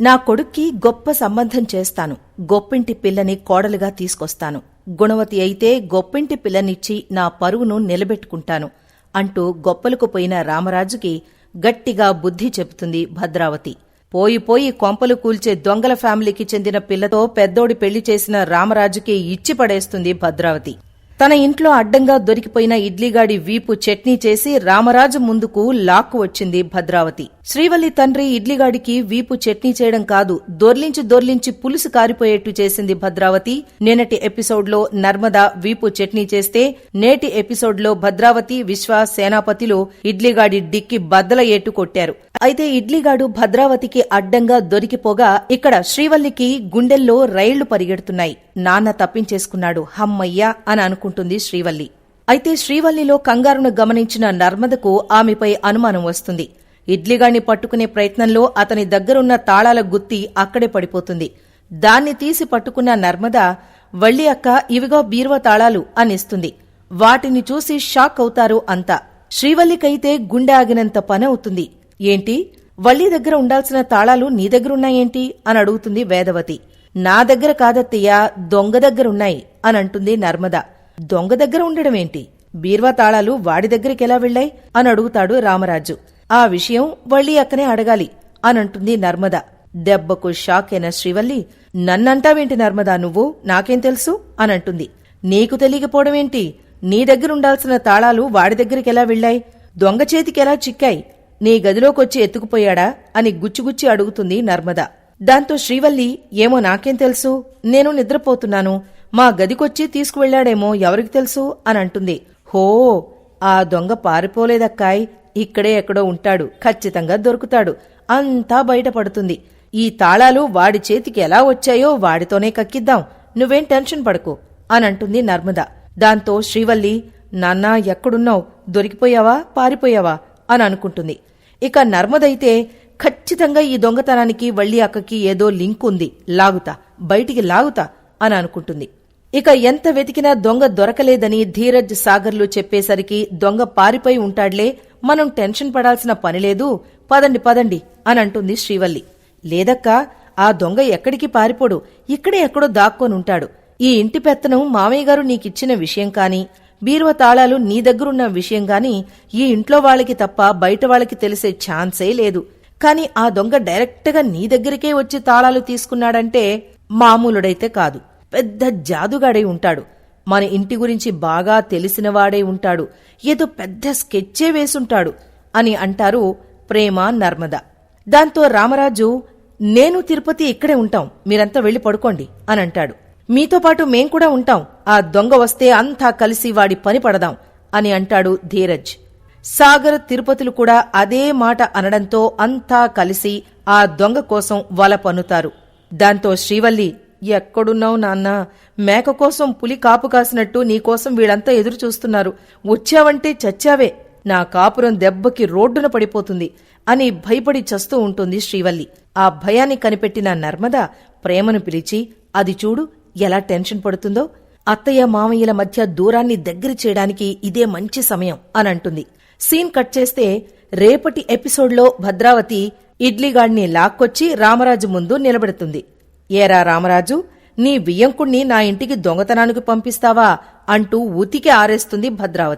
నా కొడుక్కి గొప్ప సంబంధం చేస్తాను. గొప్పింటి పిల్లని కోడలుగా తీసుకొస్తాను. గుణవతి అయితే గొప్పింటి పిల్లనిచ్చి నా పరువును నిలబెట్టుకుంటాను అంటూ గొప్పలకు పోయిన రామరాజుకి గట్టిగా బుద్ధి చెబుతుంది భద్రావతి. పోయి పోయి కొంపలు కూల్చే దొంగల ఫ్యామిలీకి చెందిన పిల్లతో పెద్దోడి పెళ్ళి చేసిన రామరాజుకి ఇచ్చి పడేస్తుంది భద్రావతి. తన ఇంట్లో అడ్డంగా దొరికిపోయిన ఇడ్లీగాడి వీపు చట్నీ చేసి రామరాజు ముందుకు లాక్కు వచ్చింది భద్రావతి. శ్రీవల్లి తండ్రి ఇడ్లీగాడికి వీపు చట్నీ చేయడం కాదు దొర్లించి దొర్లించి పులుసు కారిపోయేట్టు చేసింది భద్రావతి. నిన్నటి ఎపిసోడ్లో నర్మద వీపు చట్నీ చేస్తే నేటి ఎపిసోడ్లో భద్రావతి విశ్వ సేనాపతిలో ఇడ్లీగాడి డిక్కి బద్దల ఏటు కొట్టారు. అయితే ఇడ్లీగాడు భద్రావతికి అడ్డంగా దొరికిపోగా ఇక్కడ శ్రీవల్లికి గుండెల్లో రైళ్ళు పరిగెడుతున్నాయి. నాన్న తప్పించేసుకున్నాడు. హమ్మయ్యా అని అనుకుంటుంది శ్రీవల్లి. అయితే శ్రీవల్లిలో కంగారును గమనించిన నర్మదకు ఆమెపై అనుమానం వస్తుంది. ఇడ్లీగాణ్ణి పట్టుకునే ప్రయత్నంలో అతని దగ్గరున్న తాళాల గుత్తి అక్కడే పడిపోతుంది. దాన్ని తీసి పట్టుకున్న నర్మద వల్లి అక్క ఇవిగో బీరువ తాళాలు అనిస్తుంది. వాటిని చూసి షాక్ అవుతారు అంతా. శ్రీవల్లికైతే గుండె ఆగినంత పని అవుతుంది. ఏంటి? వల్లి దగ్గర ఉండాల్సిన తాళాలు నీ దగ్గరున్నాయేంటి? అని అడుగుతుంది వేదవతి. నా దగ్గర కాదత్తయ్యా దొంగ దగ్గరున్నాయి అని అంటుంది నర్మద. దొంగ దగ్గర ఉండడమేంటి? బీర్వా తాళాలు వాడి దగ్గరికి ఎలా వెళ్ళాయి? అని అడుగుతాడు రామరాజు. ఆ విషయం వళ్ళీ అక్కనే అడగాలి అని అంటుంది నర్మద. దెబ్బకు షాక్ అయిన శ్రీవల్లి నన్నంటావేంటి నర్మదా నువ్వు? నాకేం తెలుసు? అని అంటుంది. నీకు తెలియకపోవడమేంటి? నీ దగ్గరుండాల్సిన తాళాలు వాడి దగ్గరికి ఎలా వెళ్ళాయి? దొంగ చేతికి ఎలా చిక్కాయి? నీ గదిలోకొచ్చి ఎత్తుకుపోయాడా? అని గుచ్చిగుచ్చి అడుగుతుంది నర్మద. దాంతో శ్రీవల్లి ఏమో నాకేం తెలుసు? నేను నిద్రపోతున్నాను. మా గదికొచ్చి తీసుకువెళ్ళాడేమో ఎవరికి తెలుసు? అని అంటుంది. హో ఆ దొంగ పారిపోలేదక్కాయ్. ఇక్కడే ఎక్కడో ఉంటాడు. ఖచ్చితంగా దొరుకుతాడు. అంతా బయటపడుతుంది. ఈ తాళాలు వాడి చేతికి ఎలా వచ్చాయో వాడితోనే కక్కిద్దాం. నువ్వేం టెన్షన్ పడకు. అని అంటుంది నర్మద. దాంతో శ్రీవల్లి నాన్నా ఎక్కడున్నావు? దొరికిపోయావా? పారిపోయావా? అని అనుకుంటుంది. ఇక నర్మదైతే ఖచ్చితంగా ఈ దొంగతనానికి వళ్ళీ అక్కకి ఏదో లింక్ ఉంది. లాగుతా. బయటికి లాగుతా అని అనుకుంటుంది. ఇక ఎంత వెతికినా దొంగ దొరకలేదని ధీరజ్ సాగర్లు చెప్పేసరికి దొంగ పారిపోయి ఉంటాడ్లే. మనం టెన్షన్ పడాల్సిన పనిలేదు పదండి పదండి అని అంటుంది శ్రీవల్లి. లేదక్కా ఆ దొంగ ఎక్కడికి పారిపోడు? ఇక్కడే ఎక్కడో దాక్కొనుంటాడు. ఈ ఇంటి పెత్తనం మామయ్య గారు నీకిచ్చిన విషయం కాని బీరువ తాళాలు నీ దగ్గరున్న విషయం గాని ఈ ఇంట్లో వాళ్ళకి తప్ప బయట వాళ్ళకి తెలిసే ఛాన్సే లేదు. కాని ఆ దొంగ డైరెక్ట్గా నీ దగ్గరికే వచ్చి తాళాలు తీసుకున్నాడంటే మామూలుడైతే కాదు. పెద్ద జాదుగాడై ఉంటాడు. మన ఇంటి గురించి బాగా తెలిసినవాడై ఉంటాడు. ఏదో పెద్ద స్కెచ్చే వేసుంటాడు అని అంటారు ప్రేమ నర్మద. దాంతో రామరాజు నేను తిరుపతి ఇక్కడే ఉంటాం. మీరంతా వెళ్ళి పడుకోండి అని అంటాడు. మీతో పాటు మేం కూడా ఉంటాం. ఆ దొంగ వస్తే అంతా కలిసి వాడి పని పడదాం అని అంటాడు ధీరజ్. సాగర్ తిరుపతులు కూడా అదే మాట అనడంతో అంతా కలిసి ఆ దొంగ కోసం వల పన్నుతారు. దాంతో శ్రీవల్లి ఎక్కడున్నావు నాన్నా? మేక కోసం పులి కాపు కాసినట్టు నీకోసం వీళ్ళంతా ఎదురు చూస్తున్నారు. వచ్చావంటే చచ్చావే. నా కాపురం దెబ్బకి రోడ్డున పడిపోతుంది అని భయపడి చస్తూ ఉంటుంది శ్రీవల్లి. ఆ భయాన్ని కనిపెట్టిన నర్మద ప్రేమను పిలిచి అది చూడు ఎలా టెన్షన్ పడుతుందో అత్తయ్య మామయ్యల మధ్య దూరాన్ని దగ్గర చేయడానికి ఇదే మంచి సమయం అని అంటుంది. సీన్ కట్ చేస్తే రేపటి ఎపిసోడ్లో భద్రావతి ఇడ్లీగాడిని లాక్కొచ్చి రామరాజు ముందు నిలబెడుతుంది. ఏరా రామరాజు నీ వియ్యంకుణ్ణి నా ఇంటికి దొంగతనానికి పంపిస్తావా అంటూ ఉతికి ఆరేస్తుంది భద్రావతి.